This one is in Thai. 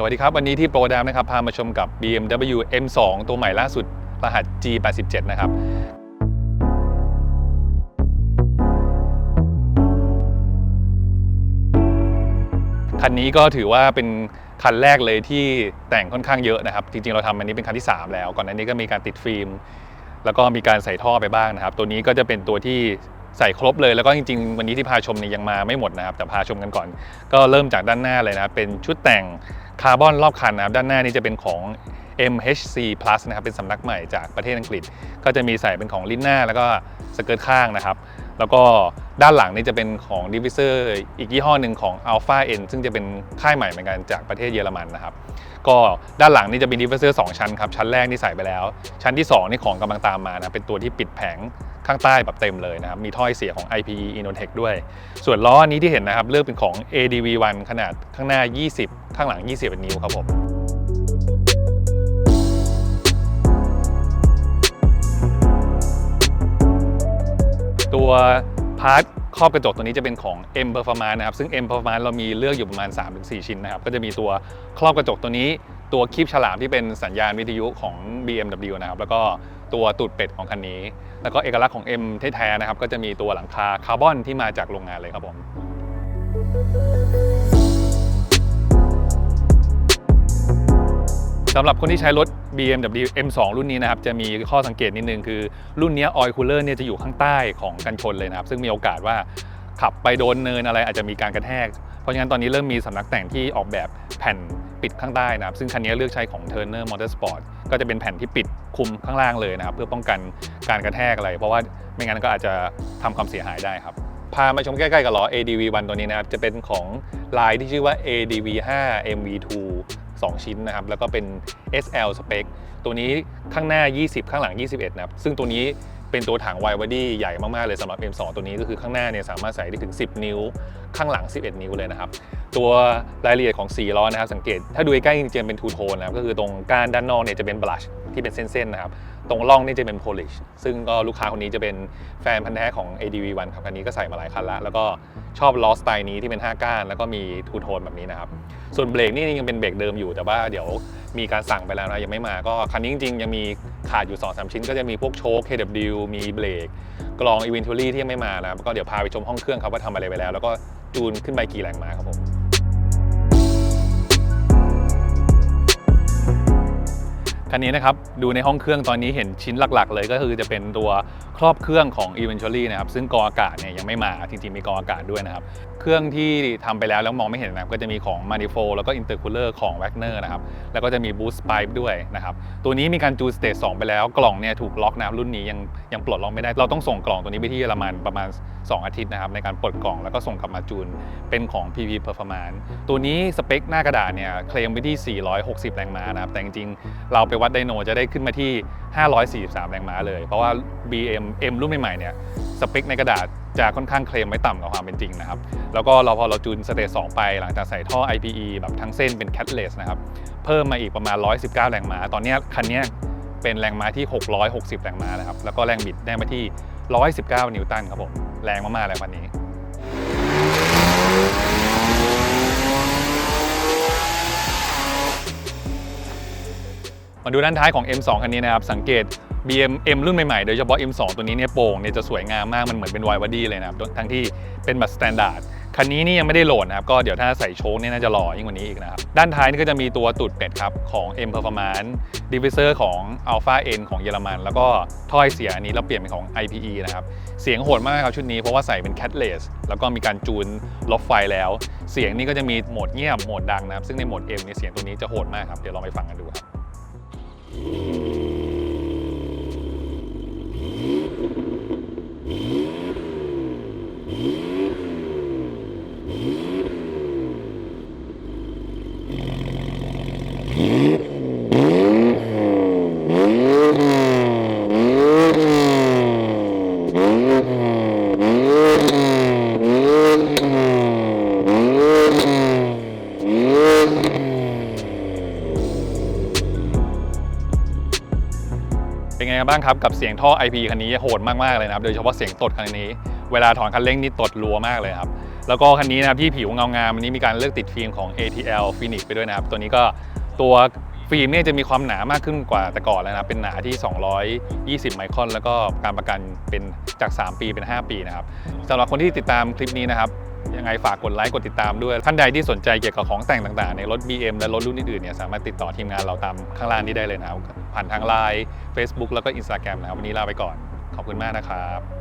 สวัสดีครับ วันนี้ที่โปรดามนะครับ พามาชมกับ BMW M2 ตัวใหม่ล่าสุดรหัส G87 นะครับคันนี้ก็ถือว่าเป็นคันแรกเลยที่แต่งค่อนข้างเยอะนะครับ จริงๆเราทำอันนี้เป็นคันที่ 3 แล้ว ก่อนหน้านี้ก็มีการติดฟิล์ม แล้วก็มีการใส่ท่อไปบ้างนะครับ ตัวนี้ก็จะเป็นตัวที่ใส่ครบเลยแล้วก็จริงๆ วันนี้ที่พาชมเนี่ยยังมาไม่หมดนะครับ แต่พาชมกันก่อน ก็เริ่มจากด้านหน้าเลยนะเป็นชุดแต่ง คาร์บอนรอบคันนะครับด้านหน้านี้จะเป็นของ MHC Plus นะครับเป็นสำนักใหม่จากประเทศอังกฤษ ก็จะมีใส่เป็นของลิ้นหน้าแล้วก็สเกิร์ตข้างนะครับ แล้วก็ด้านหลังนี่จะเป็นของดิวิเซอร์อีกยี่ห้อหนึ่งของ Alpha N ซึ่งจะเป็นค่ายใหม่เหมือนกันจากประเทศเยอรมันนะครับ ก็ด้านหลังนี่จะเป็นดิฟเฟอร์สองชั้นครับ ชั้นแรกนี่ใส่ไปแล้ว ชั้นที่ 2 นี่ของกำลังตามมานะ เป็นตัวที่ปิดแผงข้างใต้แบบเต็มเลยนะครับ มีถ้อยเสียของ IPE Innotech ด้วย ส่วนล้ออันนี้ที่เห็นนะครับเลือกเป็นของ ADV1 ขนาดข้างหน้า 20 ข้างหลัง21นิ้วครับผม ตัวพาร์ทครอบกระจกตัวนี้จะเป็นของ M Performance นะครับ ซึ่ง M Performance เรามีเลือกอยู่ประมาณ 3-4 ชิ้นนะครับ ก็จะมีตัวครอบกระจกตัวนี้ตัวคลิปฉลามที่เป็นสัญญาณวิทยุของ BMW นะครับ แล้วก็ตัวตูดเป็ดของคันนี้ แล้วก็เอกลักษณ์ของ M แท้ๆนะครับ ก็จะมีตัวหลังคาคาร์บอนที่มาจากโรงงานเลยครับผม สำหรับคนที่ใช้รถ BMW M2 รุ่นนี้นะครับ จะมีข้อสังเกตนิดนึงคือ รุ่นนี้ออยล์คูลเลอร์เนี่ยจะอยู่ข้างใต้ของกันชนเลยนะครับ ซึ่งมีโอกาสว่าขับไปโดนเนินอะไรอาจจะมีการกระแทก เพราะฉะนั้นตอนนี้เริ่มมีสำนักแต่งที่ออกแบบแผ่นปิดข้างใต้นะครับ ซึ่งคันนี้เลือกใช้ของ Turner Motorsport ก็จะเป็นแผ่นที่ปิดคุมข้างล่างเลยนะครับ เพื่อป้องกันการกระแทกอะไร เพราะว่าไม่งั้นก็อาจจะทำความเสียหายได้ครับพามาชมใกล้ๆกับล้อ ADV1 ตัวนี้นะครับ จะเป็นของลายที่ชื่อว่า ADV5 MV2 2 ชิ้นนะครับ แล้วก็เป็น SL spec ตัวนี้ข้างหน้า 20 ข้างหลัง 21 นะครับ ซึ่งตัวนี้เป็นตัวถัง wide body ใหญ่มาก ๆ เลยสำหรับ M2 ตัวนี้ก็คือข้างหน้าเนี่ยสามารถใส่ได้ถึง 10 นิ้ว ข้างหลัง 11 นิ้วเลยนะครับ ตัวรายละเอียดของสีล้อนะครับ สังเกต ถ้าดูใกล้จริงๆเป็นทูโทนนะครับ ก็คือตรงก้านด้านนอกเนี่ยจะเป็นบลัชที่เป็นเส้น ๆ นะครับ ตรงร่องนี่จะเป็น polish ซึ่งก็ลูกค้าคนนี้จะเป็นแฟนพันธุ์แท้ของ ADV1 ครับคันนี้ก็ใส่มาหลายคันแล้วแล้วก็ชอบล้อสไตล์นี้ที่เป็น 5 ก้าน แล้วก็มีทูโทนแบบนี้นะครับ ส่วนเบรกนี่ยังเป็นเบรกเดิมอยู่แต่ว่าเดี๋ยวมีการสั่งไปแล้วนะยังไม่มาก็คันนี้จริงๆ ยังมีขาดอยู่2-3ชิ้น ก็จะมีพวกโชค KW มีเบรกกรอง Eventually ที่ยังไม่มานะก็เดี๋ยวพาไปชมห้องเครื่องครับว่าทำอะไรไปแล้ว แล้วก็จูนขึ้นไปกี่แรงมาครับผม คันนี้นะครับดูในห้องเครื่องตอนนี้เห็นชิ้นหลักๆ เลยก็คือจะเป็นตัวครอบเครื่องของ Eventually นะครับซึ่งกองอากาศเนี่ยยังไม่มาจริงๆมีกองอากาศด้วยนะครับเครื่องที่ทำไปแล้วแล้วมองไม่เห็นนะครับก็จะมีของ Manifold แล้วก็ Intercooler ของ Wagner นะครับแล้วก็จะมี Boost Pipe ด้วยนะครับตัวนี้มีการจูนสเตจ2ไปแล้วกล่องเนี่ยถูกล็อกนะครับรุ่นนี้ยังยังปลดล็อกไม่ได้ เราต้องส่งกล่องตัวนี้ไปที่เยอรมันประมาณ 2 อาทิตย์นะครับในการปลดกล่องแล้วก็ส่งกลับมาจูนเป็นของ PP Performance ตัวนี้สเปคหน้ากระดาษเนี่ยเคลมไปที่ 460 แรงม้านะครับแต่จริงๆเราไปวัดไดโนจะได้ขึ้นมาที่ 543 แรงม้าเลย เพราะว่า BM M รุ่นใหม่ๆเนี่ยสเปคในกระดาษจะค่อนข้างเคลมไว้ต่ำกว่าความเป็นจริงนะครับ แล้วก็เราพอเราจูนสเตจ2ไปหลังจากใส่ท่อ IPE แบบทั้งเส้นเป็น catless นะครับเพิ่มมาอีกประมาณ 119 แรงม้า ตอนนี้คันนี้เป็นแรงม้าที่ 660 แรงม้านะครับแล้วก็แรงบิดได้มาที่ 119 นิวตันครับผมแรงมากๆเลยวันนี้ มาดูด้านท้ายของ M2 คันนี้นะครับ สังเกต BM M รุ่นใหม่ๆ โดยเฉพาะ M2 ตัวนี้เนี่ยโป่งเนี่ยจะสวยงามมาก มันเหมือนเป็นไว d ์ body เลยนะครับ ทั้งที่เป็นแบบสแตนดาร์ด คันนี้นี่ยังไม่ได้โหลดนะครับ ก็เดี๋ยวถ้าใส่โชคเนี่ยน่าจะหล่อยิ่งกว่านี้อีกนะครับ ด้านท้ายนี่ก็จะมีตัวตูดเป็ดครับของ M Performance Diffuser ของ Alpha N ของเยอรมัน แล้วก็ถ้อยเสียอันนี้เราเปลี่ยนเป็นของ IPE นะครับ เสียงโหดมากครับชุดนี้เพราะว่าใส่เป็น catless แล้วก็มีการจูนลบไฟแล้ว เสียงนี่ก็จะมีโหมดเงียบโหมดดังนะครับซึ่งในโหมด M เนี่ยเสียงตัวนี้จะโหดมากครับเดี๋ยวลองไปฟังกันดูครับ うん。 ไงบ้างครับกับเสียงท่อ IP คันนี้โหดมากๆเลยนะครับ โดยเฉพาะเสียงตดคันนี้ เวลาถอนคันเร่งนี่ตดรัวมากเลยครับ แล้วก็คันนี้นะครับที่ผิวเงางามอันนี้มีการเลือกติดฟิล์มของ ATL Phoenix ไปด้วยนะครับ ตัวนี้ก็ตัวฟิล์มเนี่ยจะมีความหนามากขึ้นกว่าแต่ก่อนแล้วนะเป็นหนาที่ 220 ไมครอน แล้วก็การประกันเป็นจาก 3 ปีเป็น 5 ปีนะครับสำหรับคนที่ติดตามคลิปนี้นะครับ ยังไงฝากกดไลค์กดติดตามด้วย ท่านใดที่สนใจเกี่ยวกับของแต่งต่างๆ ในรถ BM และรถรุ่นอื่นๆเนี่ยสามารถติดต่อทีมงานเราตามข้างล่างนี้ได้เลยนะครับผ่านทางไลน์ Facebook แล้วก็ Instagram นะครับวันนี้ลาไปก่อน ขอบคุณมากนะครับ